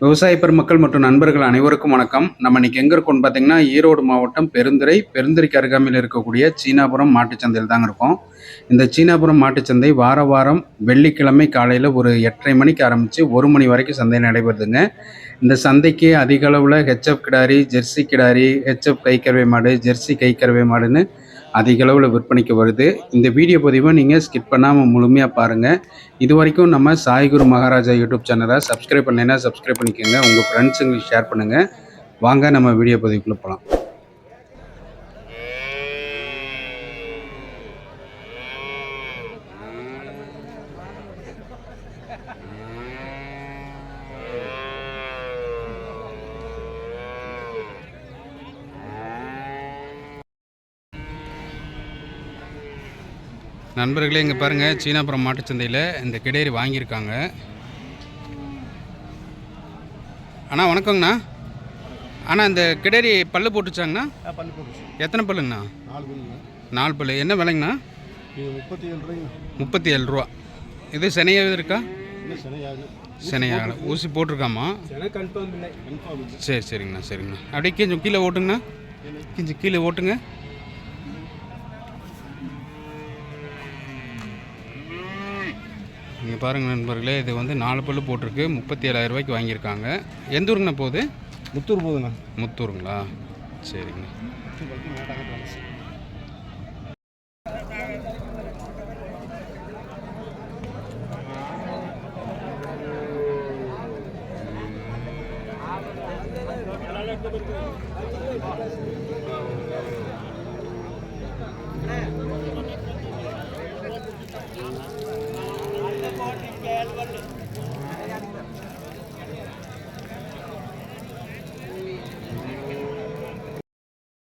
விவசாய பெருமக்கள் மற்றும் நண்பர்கள் அனைவருக்கும் வணக்கம். நம்ம இன்னைக்கு எங்கே இருக்கோம்னு பார்த்தீங்கன்னா ஈரோடு மாவட்டம் பெருந்துறை பெருந்துறைக்கு அருகாமையில் இருக்கக்கூடிய சீனாபுரம் மாட்டுச்சந்தையில் தாங்க இருக்கோம். இந்த சீனாபுரம் மாட்டுச்சந்தை வார வாரம் வெள்ளிக்கிழமை காலையில் ஒரு எட்டரை மணிக்கு ஆரம்பித்து ஒரு மணி வரைக்கும் சந்தை நடைபெறுதுங்க. இந்த சந்தைக்கு அதிக அளவில் ஹெச்எஃப் கிடாரி ஜெர்சி கிடாரி ஹெச்எஃப் கைக்கறவை மாடு ஜெர்சி கைக்கறவை மாடுன்னு அதிக அளவில் விற்பனைக்கு வருது. இந்த வீடியோ பதிவை நீங்கள் ஸ்கிப் பண்ணாமல் முழுமையாக பாருங்கள் இது வரைக்கும் நம்ம சாய்குரு மகாராஜா யூடியூப் சேனலை சப்ஸ்கிரைப் பண்ணலைன்னா சப்ஸ்கிரைப் பண்ணிக்கோங்க. உங்கள் ஃப்ரெண்ட்ஸுங்களுக்கு ஷேர் பண்ணுங்கள் வாங்க நம்ம வீடியோ பதிவுக்குள்ளே போகலாம் நண்பர்களே இங்கே பாருங்கள் சீனாபுரம் மாட்டுச்சந்தையில் இந்த கிடேரி வாங்கியிருக்காங்க. அண்ணா வணக்கங்கண்ணா. அண்ணா இந்த கிடேரி பல்லு போட்டுச்சாங்கண்ணா? பல்லு போட்டுச்சு. எத்தனை பல்லுங்கண்ணா? நாலு பல்லுங்க. நாலு பல்லு. என்ன விலைங்கண்ணா? இது முப்பத்தி ஏழு ரூபாய்ங்க. முப்பத்தி ஏழு ரூபா. இது சினையாக இருக்கா? சினையாக ஊசி போட்டிருக்காமா? சரி சரிங்கண்ணா சரிங்கண்ணா. அப்படியே கொஞ்சம் கீழே ஓட்டுங்கண்ணா. கொஞ்சம் கீழே ஓட்டுங்க. நீங்கள் பாருங்கள் நண்பர்களே இது வந்து நாலு பல்லு போட்டிருக்கு முப்பத்தி ஏழாயிரம் ரூபாய்க்கு வாங்கியிருக்காங்க. எந்த ஊருங்கண்ணா போகுது முத்தூர் போகுதுண்ணா முத்தூருங்களா? சரிங்க. முத்தூர் வரைக்கும்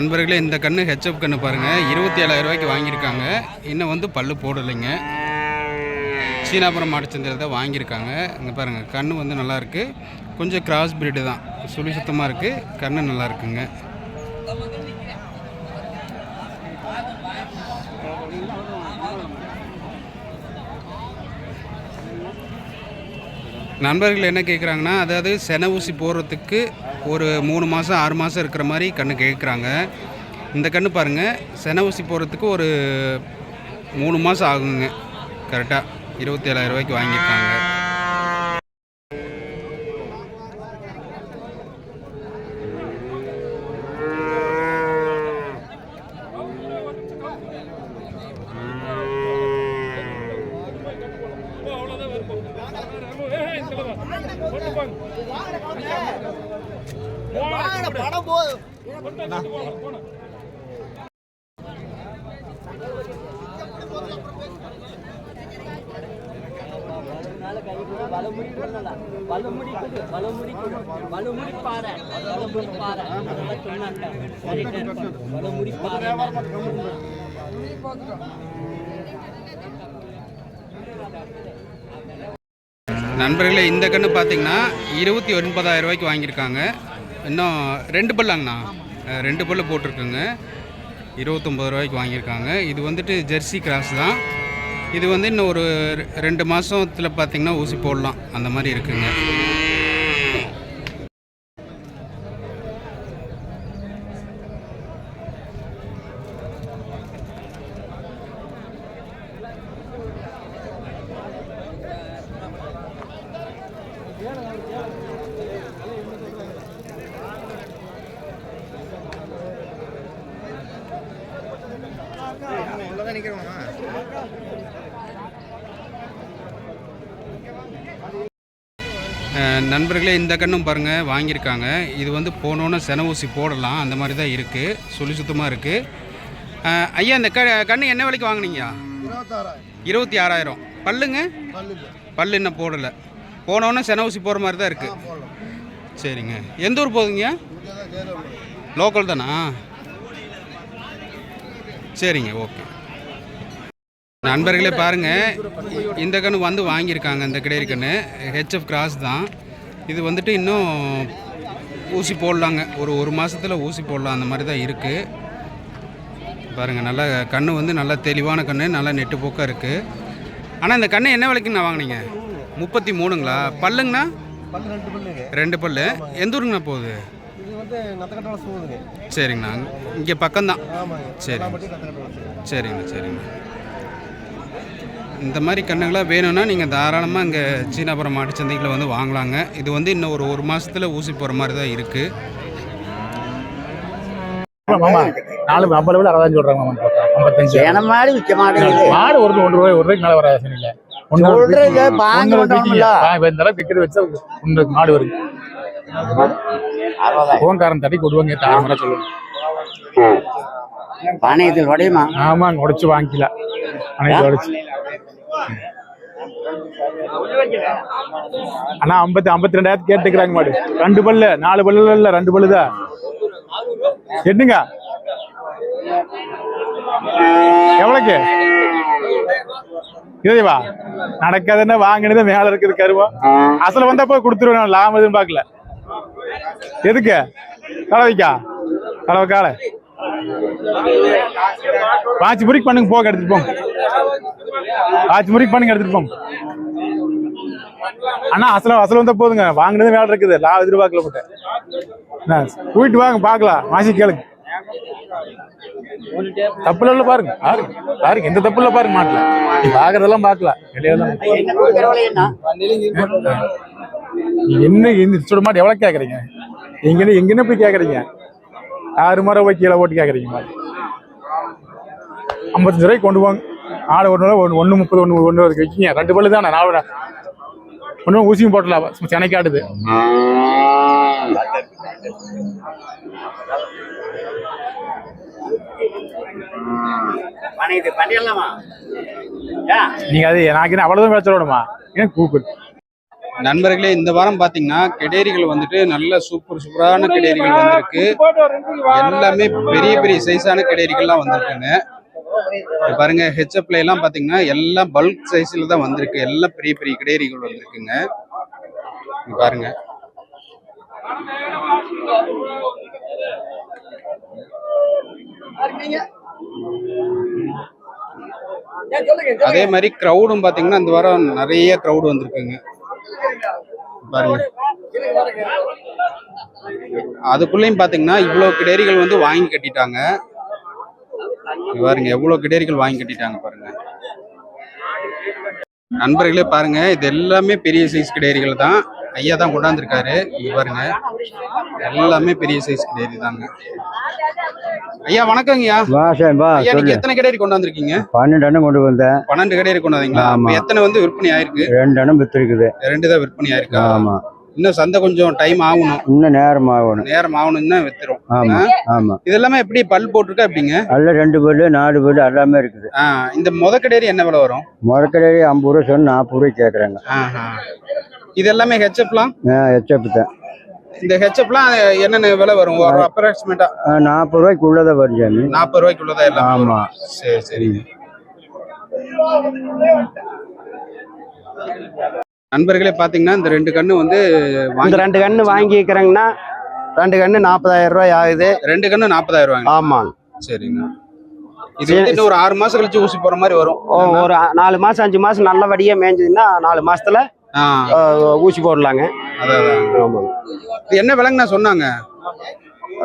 நண்பர்களே இந்த கன்று ஹெச்எப் கன்று பாருங்கள் இருபத்தி ஏழாயிரம் ரூபாய்க்கு வாங்கியிருக்காங்க. இன்னும் வந்து பல்லு போடலைங்க. சீனாபுரம் மாட்டுச்சந்தையில் தான் வாங்கியிருக்காங்க. இங்கே பாருங்கள் கன்று வந்து நல்லாயிருக்கு கொஞ்சம் கிராஸ் பிரீடு தான். சுழி சுத்தமாக இருக்குது கன்று நல்லா இருக்குங்க. நண்பர்கள் என்ன கேட்குறாங்கன்னா அதாவது செனை ஊசி போடுறதுக்கு ஒரு மூணு மாதம் ஆறு மாதம் இருக்கிற மாதிரி கன்று கேட்குறாங்க இந்த கன்று பாருங்கள் சென ஊசி போகிறதுக்கு ஒரு மூணு மாதம் ஆகுங்க. கரெக்டாக இருபத்தி ஏழாயிரம் ரூபாய்க்கு வாங்கியிருக்காங்க. நண்பர்களே இந்த கண்ணு பார்த்தீங்கன்னா இருபத்தி ஒன்பதாயிரம் ரூபாய்க்கு வாங்கியிருக்காங்க. இன்னும் ரெண்டு பல்லாங்கண்ணா. ரெண்டு பல்லு போட்டிருக்குங்க. இருபத்தொம்பது ரூபாய்க்கு வாங்கியிருக்காங்க. இது வந்துட்டு ஜெர்சி கிராஸ் தான். இது வந்து இன்னும் ஒரு ரெ- ரெண்டு மாதத்தில் பார்த்திங்கன்னா ஊசி போடலாம். அந்த மாதிரி இருக்குங்க. கீழே இந்த கண்ணும் பாருங்கள் வாங்கியிருக்காங்க. இது வந்து போனோன்னு சென ஊசி போடலாம். அந்த மாதிரி தான் இருக்குது சுழி சுத்தமாக இருக்குது ஐயா இந்த க கன்று என்ன விலைக்கு வாங்கினீங்க? இருபத்தி ஆறாயிரம் பல்லுங்க? பல்லு இன்னும் போடலை. போனோன்னே சென ஊசி போகிற மாதிரி தான் இருக்குது சரிங்க. எந்த ஊர் போகுதுங்க? லோக்கல் தானா? சரிங்க ஓகே. நண்பர்களே பாருங்கள் இந்த கன்று வந்து வாங்கியிருக்காங்க இந்த கிடையிற கன்று ஹெச்எஃப் கிராஸ் தான். இது வந்துட்டு இன்னும் ஊசி போடலாங்க. ஒரு ஒரு மாதத்தில் ஊசி போடலாம். அந்த மாதிரி தான் இருக்குது பாருங்கள் நல்லா கன்று வந்து நல்லா தெளிவான கன்று நல்லா நெட்டு போக்காக இருக்குது ஆனால் இந்த கன்று என்ன விலைக்குண்ணா வாங்குனீங்க? முப்பத்தி மூணுங்களா? பல்லுங்கண்ணா? பல்லு ரெண்டு பல்லு. எந்த ஊருங்கண்ணா போகுது? சரிங்கண்ணா. இங்கே பக்கம்தான். சரி. சரிங்கண்ணா சரிங்கண்ணா இந்த மாதிரி கண்ணுங்களாம் வேணும்னா நீங்கள் தாராளமாக இங்கே சீனாபுரம் மாட்டுச்சந்தைகளை வந்து வாங்கலாங்க. இது வந்து இன்னும் ஒரு ஒரு மாதத்தில் ஊசி போகிற மாதிரி தான் இருக்குது ஆமா. நாலு ஐம்பது விட அறுபதாயிரம் சொல்றாங்க மாமா. ஐம்பத்தஞ்சு. மாடு விற்க மாட்டேங்குது. மாடு ஒரு ஒன்று ரூபாய் ஒரு ரூபாய்க்கு மேல வர ஆசை இல்ல மாடு வருது. ஓங்காரன் தட்டி கொடுவாங்க தாமரை சொல்லுவாங்க பணையத்தில் உடையுமா? ஆமாங்க உடைச்சு வாங்கிக்கல அனைத்து உடைச்சு. அண்ணா ஐம்பத்தி ஐம்பத்தி ரெண்டாயிரத்து கேட்டுக்கிறாங்க மாடு. ரெண்டு பல்லு நாலு பல்லு இல்ல ரெண்டு பல்லு தான் என்னங்க எவ்வளோக்கு இதுவா நடக்காதுன்னா வாங்கினது மேல இருக்குது கருவம் அசல வந்தா போய் கொடுத்துருவேன் லாபம் எதுவும் பார்க்கல. எதுக்கு? தலைவிக்கா கலவை காலை பாஞ்சு முறைக்கு பண்ணுங்க போக எடுத்துட்டு போங்க பாஞ்சு முறைக்கு பண்ணுங்க எடுத்துட்டு போங்க அண்ணா அசல அசல வந்தா போதுங்க. வாங்கினது வேலை இருக்குது. லாபம் எதிர்பார்க்கல என்ன, போயிட்டு வாங்க பார்க்கலாம். மாசி கேளுங்க. தப்புல இல்ல பாருங்க. பாருங்க. பாருங்க. எந்த தப்பு இல்ல பாருங்க மாட்டல. நீ பாக்குறதெல்லாம் நீங்க என்ன இந்த சுட மாட்டு எவ்வளவு கேக்குறீங்க? எங்கன்னு எங்கன்னு போய் கேக்குறீங்க? ஆறு முறை போய் கீழே போட்டு கேக்குறீங்க ஐம்பத்தஞ்சு ரூபாய்க்கு கொண்டு போங்க. ஆடு ஒன்று ஒன்று ஒன்று முப்பது ஒன்று ஒன்று வரைக்கும் வைக்கிங்க. ரெண்டு பல்லு தானே நாலு ஒன்றும் ஊசியும் போட்டல சென்னைக்காடுது நீங்க அது எனக்கு என்ன அவ்வளவுதான் பேச விடணுமா ஏன் கூகுள் நண்பர்களே இந்த வாரம் பார்த்தீங்கன்னா கெடேரிகள் வந்துட்டு நல்ல சூப்பர் சூப்பரான கெடேரிகள் வந்திருக்கு. எல்லாமே பெரிய பெரிய சைஸான கெடேரிகள்லாம் வந்திருக்குங்க. பாருங்க ஹெச்எப்ல எல்லாம் பாத்தீங்கன்னா எல்லாம் பல்க் சைஸ்ல தான் வந்திருக்கு. எல்லாம் பெரிய பெரிய கிடேரிகள் வந்திருக்குங்க. பாருங்க. அதே மாதிரி க்ரௌடும் பாத்தீங்கன்னா இந்த வாரம் நிறைய க்ரௌடு வந்திருக்குங்க. பாருங்க. அதுக்குள்ளேயும் பாத்தீங்கன்னா இவ்வளவு கிடேரிகள் வந்து வாங்கி கட்டிட்டாங்க. பாருங்க எவ்வளவு கிடேரிகள் வாங்கி கட்டிட்டாங்க பாருங்க. நண்பர்களே பாருங்க இது எல்லாமே பெரிய சைஸ் கிடேரிகள் தான். ஐயா தான் கொண்டாந்துருக்காரு இங்க பாருங்க எல்லாமே பெரிய சைஸ் கிடேரி தாங்க. ஐயா வணக்கங்கய்யா வா சரி வா ஐயா நீங்க எத்தனை கிடேரி கொண்டாந்துருக்கீங்க? பன்னெண்டு அண்ணன் கொண்டு வந்தேன். பன்னெண்டு கிடேரி கொண்டாந்தீங்களா? எத்தனை வந்து விற்பனை ஆயிருக்கு? ரெண்டு அண்ணன் வித்துருக்குது. ரெண்டு தான் விற்பனை ஆயிருக்கா. ஆமா. இன்னும் சந்தை கொஞ்சம் டைம் ஆகணும். இன்னும் நேரம் ஆகணும். நேரம் ஆகணும்னா வித்துரும். ஆமா ஆமா. இது எல்லாமே எப்படி பல் போட்டிருக்கா எப்படிங்க? அதில் ரெண்டு பல்லு நாலு பல்லு எல்லாமே இருக்குது. இந்த முத கிடேரி என்ன விலை வரும்? முறக்கடையே ஐம்பது ரூபா சொன்னு நாற்பது ரூபாய் கேட்குறாங்க. ஆஹா. இது எல்லாமே ஹெச்எப்லாம் எச்சப்பு தான். இந்த ஹெச்எப்லாம் என்னென்ன விலை வரும்? ஒரு அப்ராக்சிமேட்டா நாற்பது ரூபாய்க்குள்ளதான் வரும் சாமி. நாற்பது ரூபாய்க்குள்ளதான் எல்லாம் ஆமா. சரி சரி நண்பர்களே பாத்தீங்கன்னா இந்த ரெண்டு கண்ணு வந்து இந்த ரெண்டு கண்ணு வாங்கிக்கிறேங்கன்னா ரெண்டு கண்ணு நாற்பதாயிரம் ரூபாய் ஆகுது. ரெண்டு கண்ணு நாற்பதாயிரம் ரூபாங்க ஆமாங்க சரிங்க. இது ஒரு ஆறு மாசம் கழிச்சு ஊசி போற மாதிரி வரும். ஒரு நாலு மாசம் அஞ்சு மாசம் நல்லபடியா மேய்ஞ்சதுன்னா நாலு மாசத்துல ஊசி போடலாங்க. என்ன விலைங்கண்ணா சொன்னாங்க?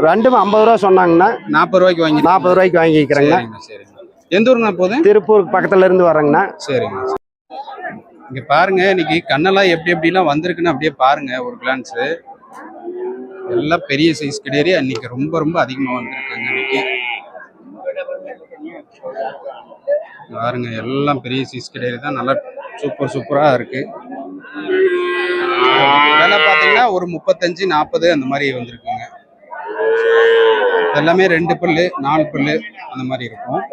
ரெண்டும் ஐம்பது ரூபா சொன்னாங்கன்னா நாற்பது ரூபாய்க்கு வாங்கி நாற்பது ரூபாய்க்கு வாங்கிக்கிறேங்க எந்த ஊருங்க போகுது? திருப்பூர் பக்கத்துல இருந்து வரேங்கண்ணா சரிங்க இங்க பாருங்க இன்னைக்கு கண்ணெல்லாம் எப்படி எப்படிலாம் வந்திருக்குன்னு அப்படியே பாருங்க ஒரு கிளான்ஸ் எல்லாம் பெரிய சைஸ் கிடையாது அன்னைக்கு ரொம்ப ரொம்ப அதிகமாக வந்திருக்குங்க இன்னைக்கு. பாருங்க எல்லாம் பெரிய சைஸ் கிடையாது தான் நல்லா சூப்பர் சூப்பராக இருக்கு. விலை பார்த்தீங்கன்னா ஒரு முப்பத்தஞ்சு நாற்பது அந்த மாதிரி வந்திருக்குங்க. எல்லாமே ரெண்டு பல்லு நாலு பல்லு அந்த மாதிரி இருக்கும்.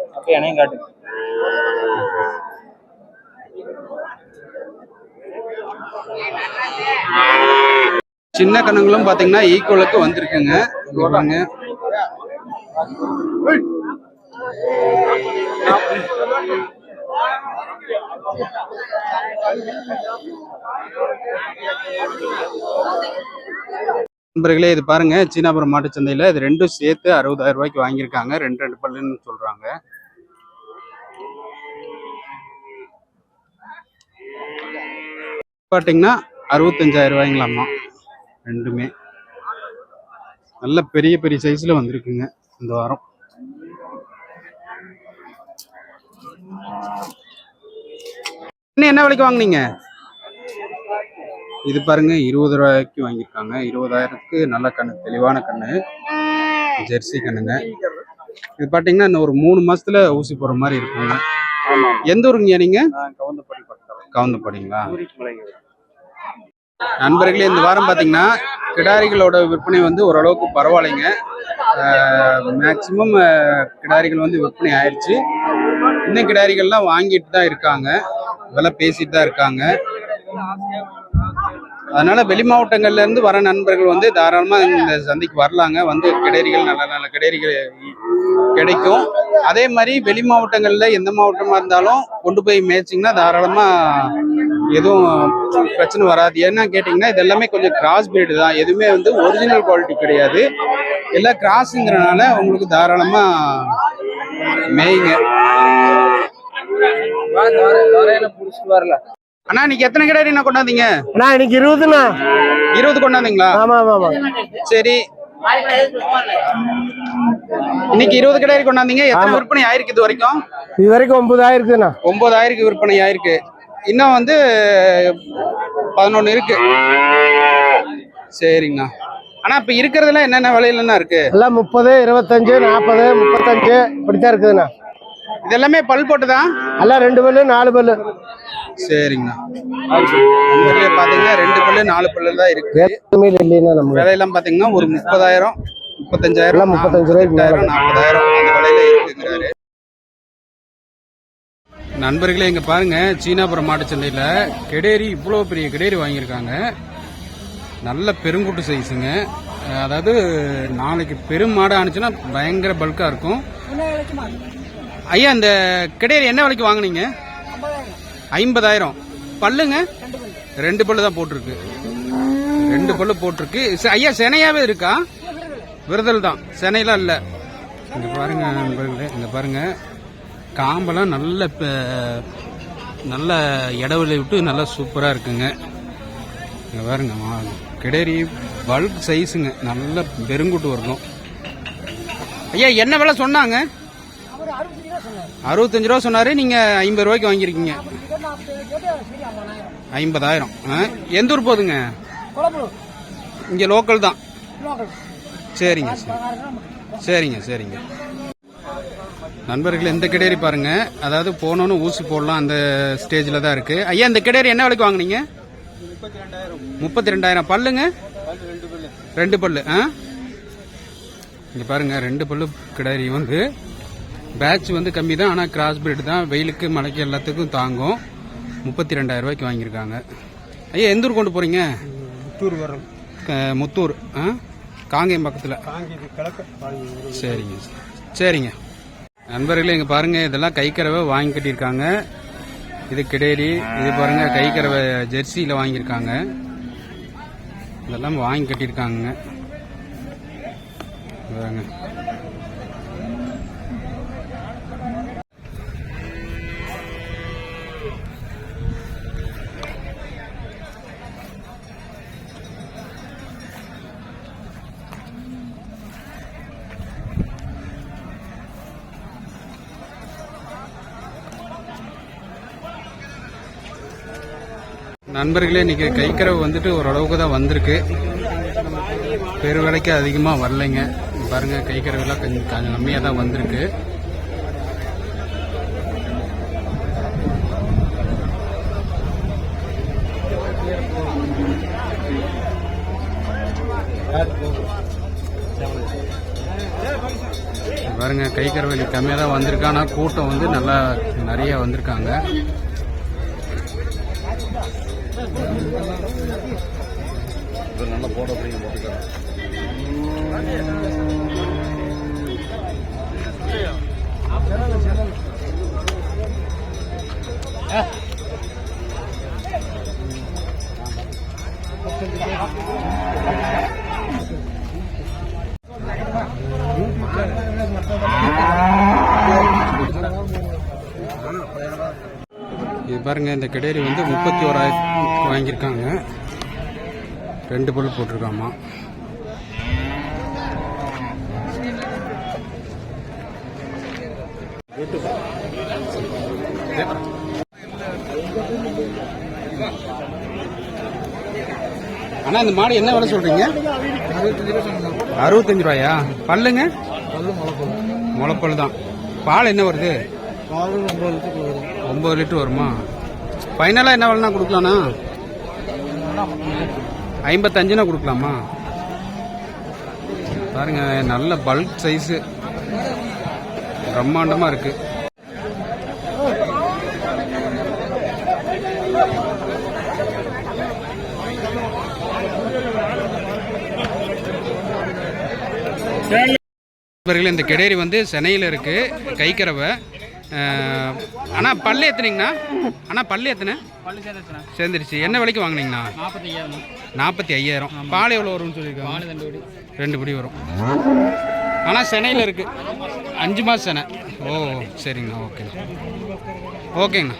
சின்ன கணங்களும் பாத்தீங்கன்னா ஈக்குவலுக்கு வந்திருக்குங்க. சொல்றாங்க நண்பர்களே இது பாருங்க சீனாபுரம் மாட்டு சந்தையில இது ரெண்டும் சேர்த்து அறுபதாயிரம் ரூபாய்க்கு வாங்கியிருக்காங்க. ரெண்டு ரெண்டு பல்லுன்னு சொல்றாங்க. பாத்தீங்கன்னா அறுபத்தஞ்சாயிரம் ரூபாய்ங்களாம்மா. ரெண்டுமே. நல்ல பெரிய பெரிய சைஸ்ல வந்திருக்குங்க இந்த வாரம். இன்னும் என்ன விலைக்கு வாங்குனீங்க? இது பாருங்க இருபது ரூபாய்க்கு வாங்கியிருக்காங்க. இருபதாயிரத்துக்கு நல்ல கண்ணு தெளிவான கண்ணு. ஜெர்சி கண்ணுங்க. இது பாத்தீங்கன்னா இன்னும் ஒரு மூணு மாசத்துல ஊசி போற மாதிரி இருக்குங்க. எந்த ஊருங்க நீங்க? கவுந்தப்பாடிங்களா நண்பர்களே இந்த வாரம் பார்த்தீங்கன்னா கிடாரிகளோட விற்பனை வந்து ஓரளவுக்கு பரவாயில்லைங்க. மேக்சிமம் கிடாரிகள் வந்து விற்பனை ஆயிடுச்சு இன்னும் கிடாரிகள்லாம் வாங்கிட்டு தான் இருக்காங்க. விலை பேசிட்டு தான் இருக்காங்க. அதனால வெளி மாவட்டங்கள்ல இருந்து வர நண்பர்கள் வந்து தாராளமா இந்த சந்தைக்கு வரலாங்க. வந்து கிடைகள் நல்ல நல்ல கிடைகள் கிடைக்கும். அதே மாதிரி வெளி மாவட்டங்கள்ல எந்த மாவட்டமா இருந்தாலும் கொண்டு போய் மேய்ச்சிங்கன்னா தாராளமா எதுவும் பிரச்சனை வராது. ஏன்னா கேட்டிங்கன்னா இது எல்லாமே கொஞ்சம் கிராஸ் பிரீடு தான். எதுவுமே வந்து ஒரிஜினல் குவாலிட்டி கிடையாது. எல்லாம் கிராஸுங்கிறனால உங்களுக்கு தாராளமா மேய்ங்க. அண்ணா இன்னைக்கு எத்தனை கிடாரி என்ன கொண்டாந்தீங்க? நான் இன்னைக்கு இருபதுண்ணா. இருபது கொண்டாந்தீங்களா? ஆமா ஆமா ஆமா. சரி. இன்னைக்கு இருபது கிடாரி கொண்டாந்தீங்க. எத்தனை விற்பனை ஆயிருக்கு இது வரைக்கும்? இது வரைக்கும் ஒன்பதாயிரம் இருக்குண்ணா ஒன்பதாயிரம் விற்பனை ஆயிருக்கு. இன்னும் வந்து பதினொன்னு இருக்கு. சரிங்கண்ணா. ஆனா இப்ப இருக்கிறதுல என்னென்ன விலையிலண்ணா இருக்கு? எல்லாம் முப்பது இருபத்தஞ்சு நாற்பது முப்பத்தஞ்சு இப்படித்தான் இருக்குதுண்ணா. இது எல்லாமே பல் போட்டுதான் எல்லாம் ரெண்டு பல்லு நாலு பல்லு. சரிங்கண்ணா. பாத்தீங்கன்னா ரெண்டு பல்லு நாலு பல்லு தான் இருக்கு. எதுவுமே இல்லைன்னா நம்ம விலையெல்லாம் பாத்தீங்கன்னா ஒரு முப்பதாயிரம் முப்பத்தஞ்சாயிரம் முப்பத்தஞ்சு. முப்பத்தாயிரம், நாற்பதாயிரம் அந்த விலையில இருக்குங்கிறாரு. நண்பர்களே இங்க பாருங்க. சீனாபுரம் மாட்டு சந்தையில கெடேரி இவ்வளவு பெரிய கெடேரி வாங்கியிருக்காங்க. நல்ல பெருங்குட்டு சைஸுங்க அதாவது நாளைக்கு பெரும் மாடு ஆனிச்சுன்னா பயங்கர பல்கா இருக்கும். ஐயா இந்த கெடேரி என்ன விலைக்கு வாங்குனீங்க? ஐம்பதாயிரம். பல்லுங்க? ரெண்டு பல்லு தான் போட்டிருக்கு. ரெண்டு பல்லு போட்டிருக்கு. ஐயா செனையாவே இருக்கா? விரதல் தான். செனையெல்லாம் இல்லை. இங்க பாருங்க நண்பர்களே இங்க பாருங்க. காம்பெல்லாம் நல்ல நல்ல இடவெளி விட்டு நல்லா சூப்பரா இருக்குங்க. இங்க பாருங்க கிடேரி பல்க் சைஸுங்க நல்ல பெருங்குட்டு வரணும். ஐயா என்ன விலை சொன்னாங்க? அறுபத்தஞ்சு ரூபா சொன்னாரு. நீங்க ஐம்பது ரூபாய்க்கு வாங்கியிருக்கீங்க. ஐம்பதாயிரம். ஆ? எந்த ஊர் போகுதுங்க இங்க லோக்கல் தான். சரிங்க சரி. சரிங்க சரிங்க. நண்பர்கள் இந்த கிடேரி பாருங்க. அதாவது போனோன்னு ஊசி போடலாம் அந்த ஸ்டேஜில் தான் இருக்கு. ஐயா இந்த கிடேரி என்ன விலைக்கு வாங்குனீங்க? முப்பத்தி ரெண்டாயிரம் பல்லுங்க? ரெண்டு பல்லு ஆ? இங்க பாருங்க ரெண்டு பல்லு கிடாரி வந்து. பேட்ச் வந்து கம்மி தான் ஆனால் கிராஸ் பிரீடு தான். வெயிலுக்கு மழைக்கு எல்லாத்துக்கும் தாங்கும். முப்பத்தி ரெண்டாயிரம் ரூபாய்க்கு வாங்கியிருக்காங்க. ஐயா எந்த ஊர் கொண்டு போறீங்க? முத்தூர் வரோம். முத்தூர் ஆ? காங்கேயம் பக்கத்தில். சரிங்க சரிங்க. நண்பர்களே இங்க பாருங்க இதெல்லாம் கைக்கறவை வாங்கி கட்டியிருக்காங்க. இது கிடேரி இது பாருங்க கைக்கறவை ஜெர்சியில வாங்கியிருக்காங்க. இதெல்லாம் வாங்கி கட்டியிருக்காங்க நண்பர்களே இன்னைக்கு கைக்கரவு வந்துட்டு ஓரளவுக்கு தான் வந்திருக்கு. பெரு விலைக்கு அதிகமாக வரலைங்க. பாருங்க கைக்கரவுலாம் கொஞ்சம் கொஞ்சம் கம்மியாக தான் வந்திருக்கு. பாருங்க கைக்கறவை கம்மியாக தான் வந்திருக்கு. ஆனால் கூட்டம் வந்து நல்லா நிறைய வந்திருக்காங்க. இது பாருங்க இந்த கிடேரி வந்து முப்பத்தி ஓராயிரத்துக்கு வாங்கியிருக்காங்க. ரெண்டு பல் போட்டிருக்காமா. அண்ணா இந்த மாடு என்ன விலை சொல்றீங்க? அறுபத்தஞ்சு ரூபாயா? பல்லுங்க? முளைப்பல் தான். பால் என்ன வருது? ஒம்பது லிட்டர் வருமா? ஃபைனலாக என்ன வேலைனா கொடுக்கலாண்ணா ஐம்பத்தஞ்சுனா கொடுக்கலாமா? பாருங்க நல்ல பல்க் சைஸு பிரம்மாண்டமாக இருக்கு. இந்த கெடேரி வந்து சென்னையில் இருக்கு கைக்கரவை. அண்ணா பல்லு எத்தனைங்கண்ணா? அண்ணா பல்லு எத்தனை? சேர்ந்துருச்சு. என்ன விலைக்கு வாங்குனீங்கண்ணா? நாற்பத்தி ஐயாயிரம் பால் எவ்வளோ வரும்னு சொல்லியிருக்காங்க? ரெண்டு படி. வரும். ஆனால் சென்னையில் இருக்கு. அஞ்சு மாதம் செனை ஓ சரிங்கண்ணா. ஓகேண்ணா. ஓகேங்கண்ணா.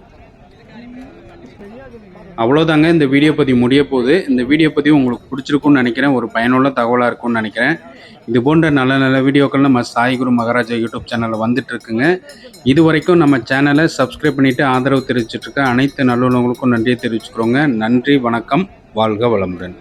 அவ்வளோதாங்க இந்த வீடியோ பதிவு முடிய போகுது. இந்த வீடியோ பதிவு உங்களுக்கு பிடிச்சிருக்கும்னு நினைக்கிறேன். ஒரு பயனுள்ள தகவலாக இருக்கும்னு நினைக்கிறேன். இது போன்ற நல்ல நல்ல வீடியோக்கள் நம்ம சாய்குரு மகாராஜா யூடியூப் சேனலில் வந்துட்டுருக்குங்க இது வரைக்கும் நம்ம சேனலை சப்ஸ்கிரைப் பண்ணிட்டு ஆதரவு தெரிவிச்சிட்ருக்க அனைத்து நல்லுள்ளவங்களுக்கும் நன்றியை தெரிவிச்சுக்கிறோங்க. நன்றி வணக்கம். வாழ்க வளமுடன்.